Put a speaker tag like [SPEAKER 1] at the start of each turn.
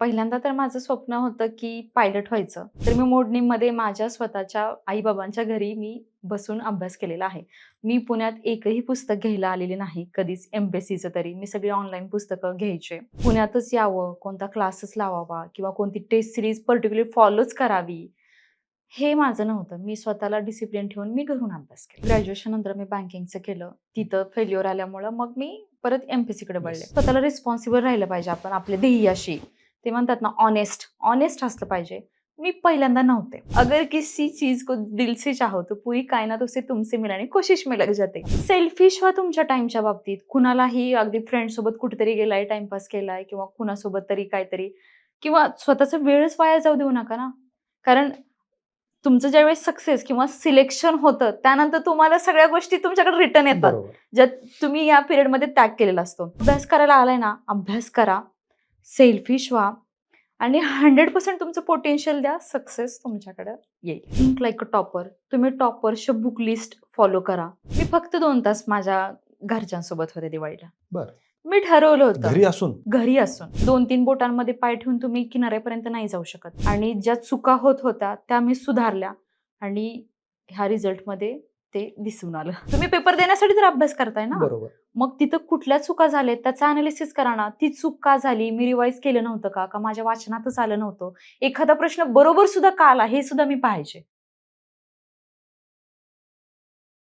[SPEAKER 1] पहिल्यांदा तर माझं स्वप्न होतं की पायलट व्हायचं. तर मी मोडणीमध्ये माझ्या स्वतःच्या आईबाबांच्या घरी मी बसून अभ्यास केलेला आहे. मी पुण्यात एकही पुस्तक घ्यायला आलेले नाही कधीच एम पी एस सीचं तरी. मी सगळी ऑनलाईन पुस्तकं घ्यायचे. पुण्यातच यावं कोणता क्लासेस लावावा किंवा कोणती टेस्ट सिरीज पर्टिक्युलर फॉलोच करावी हे माझं नव्हतं. मी स्वतःला डिसिप्लिन ठेवून मी घरून अभ्यास केला. ग्रॅज्युएशन नंतर मी बँकिंगचं केलं. तिथं फेल्युअर आल्यामुळं मग मी परत एम पी सीकडे वळले.
[SPEAKER 2] Yes.
[SPEAKER 1] स्वतःला रिस्पॉन्सिबल राहिलं पाहिजे आपण आपल्या ध्येयाशी. ते म्हणतात ना ऑनेस्ट ऑनेस्ट असलं पाहिजे. मी पहिल्यांदा नव्हते. अगर किसी चीज को दिल से चाहो तो पूरी कायनात उसे तुमसे मिळाने कोशिश में लग जाते. सेल्फिश व्हा तुमच्या टाइमच्या बाबतीत. कुणालाही अगदी फ्रेंड सोबत कुठेतरी गेलाय टाइमपास केलाय किंवा कुणासोबत तरी काहीतरी किंवा स्वतःचा वेळच वाया जाऊ देऊ नका ना. कारण तुमचं ज्यावेळेस सक्सेस किंवा सिलेक्शन होतं त्यानंतर तुम्हाला सगळ्या गोष्टी तुमच्याकडे रिटर्न येतात. ज्यात तुम्ही या पिरियडमध्ये त्याग केलेला असतो. अभ्यास करायला आलाय ना अभ्यास करा. सेल्फिश व्हा आणि हंड्रेड पर्सेंट तुमचं पोटेन्शियल द्या सक्सेस तुमच्याकडे येईल. थिंक लाईक अ टॉपर तुम्ही टॉपरची बुक लिस्ट फॉलो करा. मी फक्त दोन तास माझ्या घरच्यांसोबत होते दिवाळीला.
[SPEAKER 2] बरं.
[SPEAKER 1] मी ठरवलं होतं.
[SPEAKER 2] घरी असून?
[SPEAKER 1] घरी असून. दोन तीन बोटांमध्ये पाय ठेवून तुम्ही किनाऱ्यापर्यंत नाही जाऊ शकत. आणि ज्या चुका होत होत्या त्या मी सुधारल्या. आणि ह्या रिझल्टमध्ये ते दिसून आलं. तुम्ही पेपर देण्यासाठी तर अभ्यास करताय ना?
[SPEAKER 2] बरोबर.
[SPEAKER 1] मग तिथं कुठल्या चुका झाल्यात? त्याचं अनालिसिस करा ना. ती चूक का झाली? मी रिवाईज केलं नव्हतं का? का माझ्या वाचनातच आलं नव्हतं? एखादा प्रश्न बरोबर सुद्धा का आला? हे सुद्धा मी पाहायचे.